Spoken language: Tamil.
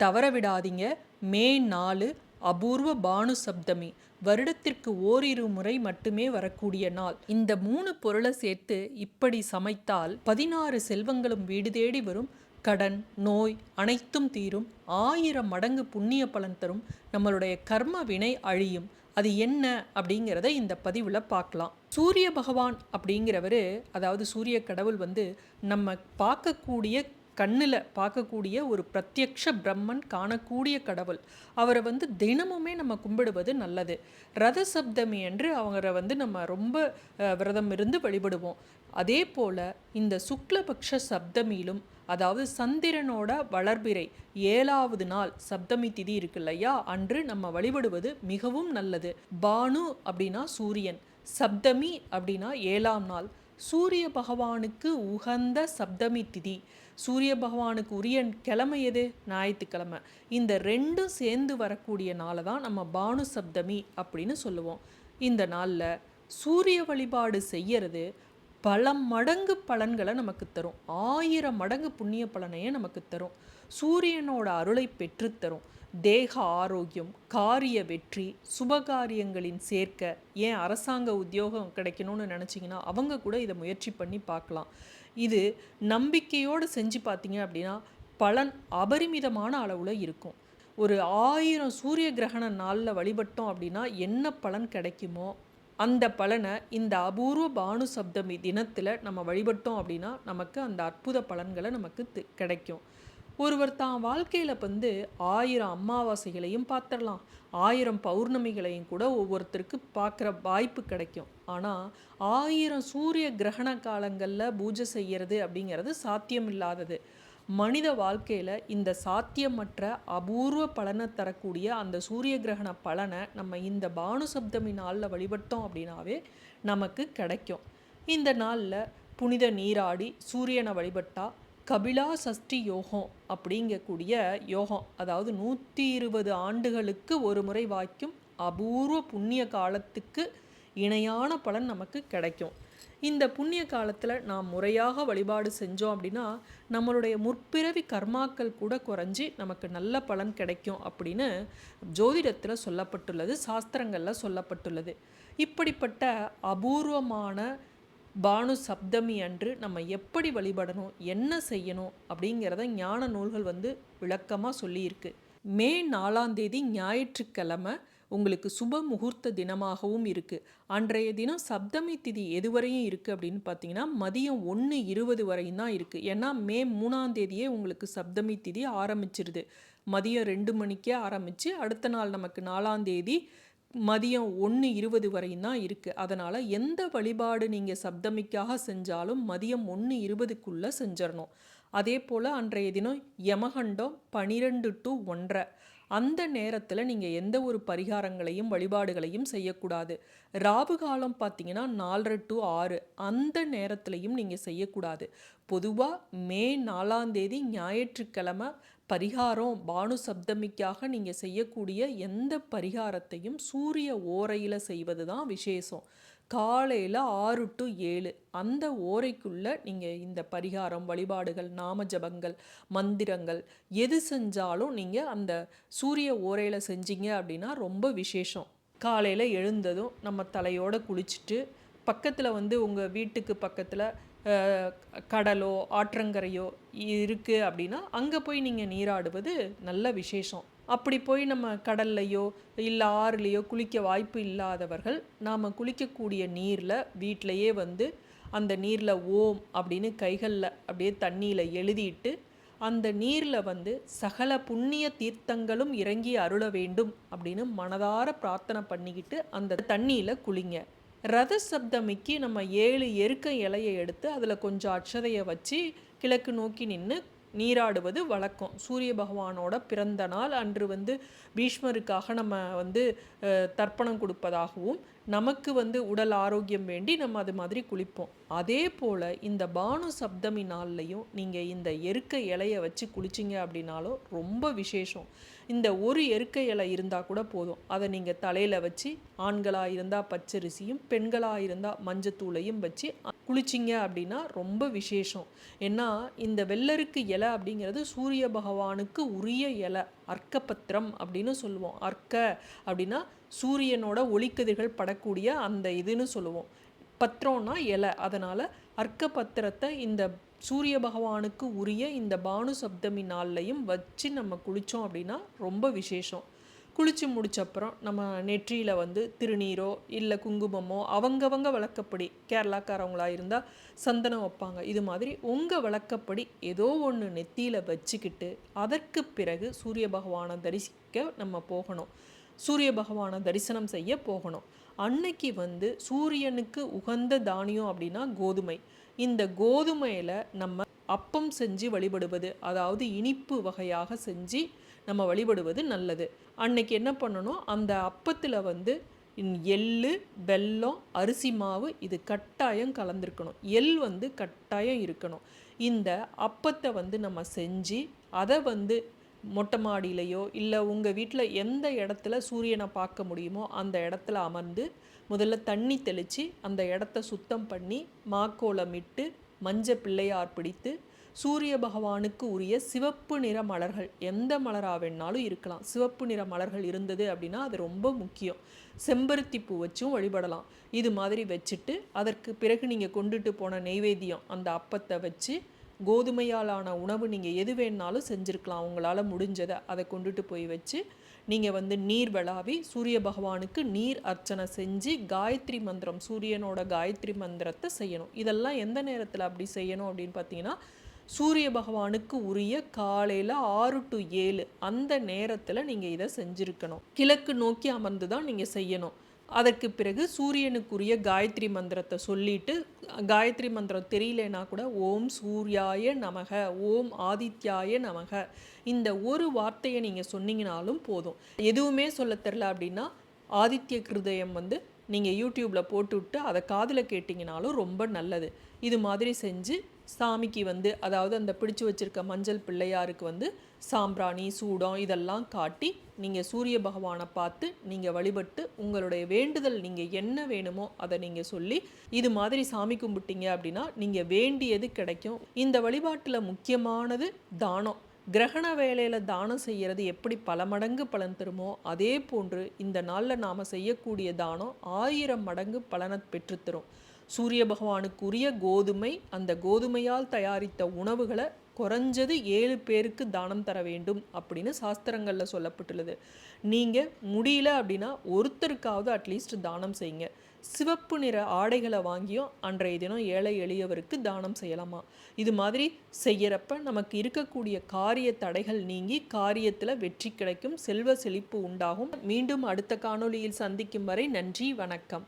தவற விடாதீங்க மே நாலு அபூர்வ பானு சப்தமி வருடத்திற்கு ஓரிரு முறை மட்டுமே வரக்கூடிய நாள். இந்த மூணு பொருளை சேர்த்து இப்படி சமைத்தால் பதினாறு செல்வங்களும் வீடு தேடி வரும். கடன் நோய் அனைத்தும் தீரும். ஆயிரம் மடங்கு புண்ணிய பலன் தரும். நம்மளுடைய கர்ம வினை அழியும். அது என்ன அப்படிங்கிறத இந்த பதிவில் பார்க்கலாம். சூரிய பகவான் அப்படிங்கிறவர் அதாவது சூரிய கடவுள் வந்து நம்ம பார்க்கக்கூடிய கண்ணில் பார்க்கக்கூடிய ஒரு பிரத்யக்ஷ பிரம்மன் காணக்கூடிய கடவுள். அவரை வந்து தினமுமே நம்ம கும்பிடுவது நல்லது. ரத சப்தமி என்று அவரை வந்து நம்ம ரொம்ப விரதம் இருந்து வழிபடுவோம். அதே போல் இந்த சுக்லபக்ஷ சப்தமியிலும் அதாவது சந்திரனோட வளர்பிறை ஏழாவது நாள் சப்தமி திதி இருக்கு இல்லையா? அன்று நம்ம வழிபடுவது மிகவும் நல்லது. பானு அப்படின்னா சூரியன் சப்தமி அப்படின்னா ஏழாம் நாள். சூரிய பகவானுக்கு உகந்த சப்தமி திதி. சூரிய பகவானுக்கு உரிய கிழமை எது? ஞாயிற்றுக்கிழமை. இந்த ரெண்டும் சேர்ந்து வரக்கூடிய நாளை தான் நம்ம பானு சப்தமி அப்படின்னு சொல்லுவோம். இந்த நாளில் சூரிய வழிபாடு செய்யறது பல மடங்கு பலன்களை நமக்கு தரும். ஆயிரம் மடங்கு புண்ணிய பலனையே நமக்கு தரும். சூரியனோட அருளை பெற்றுத்தரும் தேக ஆரோக்கியம் காரிய வெற்றி சுபகாரியங்களின் சேர்க்க ஏன் அரசாங்க உத்தியோகம் கிடைக்கணும்னு நினச்சிங்கன்னா அவங்க கூட இதை முயற்சி பண்ணி பார்க்கலாம். இது நம்பிக்கையோடு செஞ்சு பார்த்தீங்க அப்படின்னா பலன் அபரிமிதமான அளவில் இருக்கும். ஒரு ஆயிரம் சூரிய கிரகண நாளில் வழிபட்டோம் அப்படின்னா என்ன பலன் கிடைக்குமோ அந்த பலனை இந்த அபூர்வ பானு சப்தமி தினத்தில் நம்ம வழிபட்டோம் அப்படின்னா நமக்கு அந்த அற்புத பலன்களை நமக்கு கிடைக்கும். ஒருவர் தான் வாழ்க்கையில் வந்து ஆயிரம் அமாவாசைகளையும் பார்த்துடலாம். ஆயிரம் பௌர்ணமிகளையும் கூட ஒவ்வொருத்தருக்கு பார்க்குற வாய்ப்பு கிடைக்கும். ஆனால் ஆயிரம் சூரிய கிரகண காலங்களில் பூஜை செய்கிறது அப்படிங்கிறது சாத்தியமில்லாதது. மனித வாழ்க்கையில் இந்த சாத்தியமற்ற அபூர்வ பலனை தரக்கூடிய அந்த சூரிய கிரகண பலனை நம்ம இந்த பானு சப்தமி நாளில் வழிபட்டோம் அப்படின்னாவே நமக்கு கிடைக்கும். இந்த நாளில் புனித நீராடி சூரியனை வழிபட்டால் கபிலா சஷ்டி யோகம் அப்படிங்கக்கூடிய யோகம். அதாவது நூற்றி இருபது ஆண்டுகளுக்கு ஒரு முறை வாய்க்கும் அபூர்வ புண்ணிய காலத்துக்கு இணையான பலன் நமக்கு கிடைக்கும். இந்த புண்ணிய காலத்தில் நாம் முறையாக வழிபாடு செஞ்சோம் அப்படின்னா நம்மளுடைய முற்பிறவி கர்மாக்கள் கூட குறைஞ்சி நமக்கு நல்ல பலன் கிடைக்கும் அப்படின்னு ஜோதிடத்தில் சொல்லப்பட்டுள்ளது சாஸ்திரங்களில் சொல்லப்பட்டுள்ளது. இப்படிப்பட்ட அபூர்வமான பானு சப்தமி அன்று நம்ம எப்படி வழிபடணும் என்ன செய்யணும் அப்படிங்கிறத ஞான நூல்கள் வந்து விளக்கமாக சொல்லியிருக்கு. மே நாலாம் தேதி ஞாயிற்றுக்கிழமை உங்களுக்கு சுப முகூர்த்த தினமாகவும் இருக்குது அன்றைய தினம் சப்தமி திதி எதுவரையும் இருக்குது அப்படின்னு பார்த்தீங்கன்னா மதியம் ஒன்று இருபது வரையும் தான் இருக்குது ஏன்னா மே மூணாம் தேதியே உங்களுக்கு சப்தமி திதி ஆரம்பிச்சிருது. மதியம் ரெண்டு மணிக்கே ஆரம்பித்து அடுத்த நாள் நமக்கு நாலாம் தேதி மதியம் ஒன்று இருபது வரையும் தான் இருக்குது அதனால் எந்த வழிபாடு நீங்கள் சப்தமிக்காக செஞ்சாலும் மதியம் ஒன்று இருபதுக்குள்ளே செஞ்சிடணும் அதே போல் அன்றைய தினம் யமகண்டம் பனிரெண்டு டு ஒன்றரை. அந்த நேரத்தில் நீங்கள் எந்த ஒரு பரிகாரங்களையும் வழிபாடுகளையும் செய்யக்கூடாது. ராவு காலம் பார்த்தீங்கன்னா நாலரை டு ஆறு. அந்த நேரத்துலையும் நீங்கள் செய்யக்கூடாது. பொதுவாக மே நாலாம் தேதி ஞாயிற்றுக்கிழமை பரிகாரம் பானு சப்தமிக்காக நீங்கள் செய்யக்கூடிய எந்த பரிகாரத்தையும் சூரிய ஓரையில் செய்வது தான் விசேஷம். காலையில் ஆறு டு ஏழு. அந்த ஓரைக்குள்ளே நீங்கள் இந்த பரிகாரம் வழிபாடுகள் நாம ஜபங்கள் மந்திரங்கள் எது செஞ்சாலும் நீங்கள் அந்த சூரிய ஓரையில் செஞ்சீங்க அப்படின்னா ரொம்ப விசேஷம். காலையில் எழுந்ததும் நம்ம தலையோடு குளிச்சுட்டு பக்கத்தில் வந்து உங்கள் வீட்டுக்கு பக்கத்தில் கடலோ ஆற்றங்கரையோ இருக்குது அப்படின்னா அங்கே போய் நீங்கள் நீராடுவது நல்ல விசேஷம். அப்படி போய் நம்ம கடல்லையோ இல்லை ஆறுலேயோ குளிக்க வாய்ப்பு இல்லாதவர்கள் நாம் குளிக்கக்கூடிய நீரில் வீட்டிலையே வந்து அந்த நீரில் ஓம் அப்படின்னு கைகளில் அப்படியே தண்ணியில் எழுதிட்டு அந்த நீரில் வந்து சகல புண்ணிய தீர்த்தங்களும் இறங்கி அருள வேண்டும் அப்படின்னு மனதார பிரார்த்தனை பண்ணிக்கிட்டு அந்த தண்ணியில் குளிங்க. ரத சப்தமிக்கு நம்ம ஏழு எருக்க இலையை எடுத்து அதில் கொஞ்சம் அட்சதையை வச்சு கிழக்கு நோக்கி நின்று நீராடுவது வழக்கம். சூரிய பகவானோட பிறந்த நாள் அன்று வந்து பீஷ்மருக்காக நம்ம வந்து தர்ப்பணம் கொடுப்பதாகவும் நமக்கு வந்து உடல் ஆரோக்கியம் வேண்டி நம்ம அது மாதிரி குளிப்போம். அதே போல் இந்த பானு சப்தமி நாள்லையும் நீங்கள் இந்த எருக்க இலையை வச்சு குளிச்சிங்க அப்படின்னாலும் ரொம்ப விசேஷம். இந்த ஒரு எருக்கை இலை இருந்தால் கூட போதும். அதை நீங்கள் தலையில் வச்சு ஆண்களாக இருந்தால் பச்சரிசியும் பெண்களாக இருந்தால் மஞ்சத்தூளையும் வச்சு குளிச்சிங்க அப்படின்னா ரொம்ப விசேஷம். ஏன்னா இந்த வெள்ளருக்கு இலை அப்படிங்கிறது சூரிய பகவானுக்கு உரிய இலை அர்க்கபத்திரம் அப்படின்னு சொல்லுவோம். அர்க்க அப்படின்னா சூரியனோட ஒளிக்கதிர்கள் படக்கூடிய அந்த இதுன்னு சொல்லுவோம். பத்திரம்னா இலை. அதனால் அர்க்க பத்திரத்தை இந்த சூரிய பகவானுக்கு உரிய இந்த பானு சப்தமி நாள்லையும் வச்சு நம்ம குளித்தோம் அப்படின்னா ரொம்ப விசேஷம். குளித்து முடிச்சப்புறம் நம்ம நெற்றியில் வந்து திருநீரோ இல்லை குங்குமமோ அவங்கவங்க வழக்கப்படி கேரளாக்காரவங்களாக இருந்தால் சந்தனம் வைப்பாங்க. இது மாதிரி உங்கள் வழக்கப்படி ஏதோ ஒன்று நெத்தியில் வச்சுக்கிட்டு அதற்கு பிறகு சூரிய பகவானை தரிசிக்க நம்ம போகணும். சூரிய பகவானை தரிசனம் செய்ய போகணும். அன்னைக்கு வந்து சூரியனுக்கு உகந்த தானியம் அப்படின்னா கோதுமை. இந்த கோதுமையில் நம்ம அப்பம் செஞ்சு வழிபடுவது அதாவது இனிப்பு வகையாக செஞ்சு நம்ம வழிபடுவது நல்லது. அன்னைக்கு என்ன பண்ணணும்? அந்த அப்பத்தில் வந்து எள்ளு வெல்லம் அரிசி மாவு இது கட்டாயம் கலந்துருக்கணும். எள் வந்து கட்டாயம் இருக்கணும். இந்த அப்பத்தை வந்து நம்ம செஞ்சு அதை வந்து மொட்டை மாடியிலையோ இல்லை உங்கள் வீட்டில் எந்த இடத்துல சூரியனை பார்க்க முடியுமோ அந்த இடத்துல அமர்ந்து முதல்ல தண்ணி தெளித்து அந்த இடத்த சுத்தம் பண்ணி மாக்கோலமிட்டு மஞ்ச பிள்ளையார் பிடித்து சூரிய பகவானுக்கு உரிய சிவப்பு நிற மலர்கள் எந்த மலராக வேணாலும் இருக்கலாம். சிவப்பு நிற மலர்கள் இருந்தது அப்படின்னா அது ரொம்ப முக்கியம். செம்பருத்தி பூ வச்சும் வழிபடலாம். இது மாதிரி வச்சுட்டு அதற்கு பிறகு நீங்கள் கொண்டுட்டு போன நெய்வேத்தியம் அந்த அப்பத்தை வச்சு கோதுமையாலான உணவு நீங்கள் எது வேணாலும் செஞ்சுருக்கலாம். உங்களால் முடிஞ்சதை அதை கொண்டுட்டு போய் வச்சு நீங்கள் வந்து நீர் விளாவி சூரிய பகவானுக்கு நீர் அர்ச்சனை செஞ்சு காயத்ரி மந்திரம் சூரியனோட காயத்ரி மந்திரத்தை செய்யணும். இதெல்லாம் எந்த நேரத்தில் அப்படி செய்யணும் அப்படின்னு பார்த்தீங்கன்னா சூரிய பகவானுக்கு உரிய காலையில் ஆறு டு ஏழு அந்த நேரத்தில் நீங்கள் இதை செஞ்சுருக்கணும். கிழக்கு நோக்கி அமர்ந்து தான் நீங்கள் செய்யணும். அதற்கு பிறகு சூரியனுக்குரிய காயத்ரி மந்திரத்தை சொல்லிட்டு காயத்ரி மந்திரம் தெரியலனா கூட ஓம் சூர்யாய நமக ஓம் ஆதித்யாய நமக. இந்த ஒரு வார்த்தையை நீங்கள் சொன்னீங்கனாலும் போதும். எதுவுமே சொல்ல தெரில அப்படின்னா ஆதித்ய கிருதயம் வந்து நீங்கள் யூடியூப்பில் போட்டுவிட்டு அதை காதில் கேட்டிங்கனாலும் ரொம்ப நல்லது. இது மாதிரி செஞ்சு சாமிக்கு வந்து அதாவது அந்த பிடிச்சு வச்சுருக்க மஞ்சள் பிள்ளையாருக்கு வந்து சாம்பிராணி சூடம் இதெல்லாம் காட்டி நீங்கள் சூரிய பகவானை பார்த்து நீங்கள் வழிபட்டு உங்களுடைய வேண்டுதல் நீங்கள் என்ன வேணுமோ அதை நீங்கள் சொல்லி இது மாதிரி சாமி கும்பிட்டீங்க அப்படின்னா நீங்கள் வேண்டியது கிடைக்கும். இந்த வழிபாட்டில் முக்கியமானது தானம். கிரகண வேலையில் தானம் செய்கிறது எப்படி பல மடங்கு பலன் தருமோ அதே போன்று இந்த நாளில் நாம் செய்யக்கூடிய தானம் ஆயிரம் மடங்கு பலனை பெற்றுத்தரும் சூரிய பகவானுக்குரிய கோதுமை அந்த கோதுமையால் தயாரித்த உணவுகளை குறைஞ்சது ஏழு பேருக்கு தானம் தர வேண்டும் அப்படின்னு சாஸ்திரங்களில் சொல்லப்பட்டுள்ளது. நீங்கள் முடியல அப்படின்னா ஒருத்தருக்காவது அட்லீஸ்ட் தானம் செய்யுங்க. சிவப்பு நிற ஆடைகளை வாங்கியும் அன்றைய தினம் ஏழை எளியவருக்கு தானம் செய்யலாமா? இது மாதிரி செய்கிறப்ப நமக்கு இருக்கக்கூடிய காரிய தடைகள் நீங்கி காரியத்தில் வெற்றி கிடைக்கும் செல்வ செழிப்பு உண்டாகும். மீண்டும் அடுத்த காணொளியில் சந்திக்கும் வரை நன்றி வணக்கம்.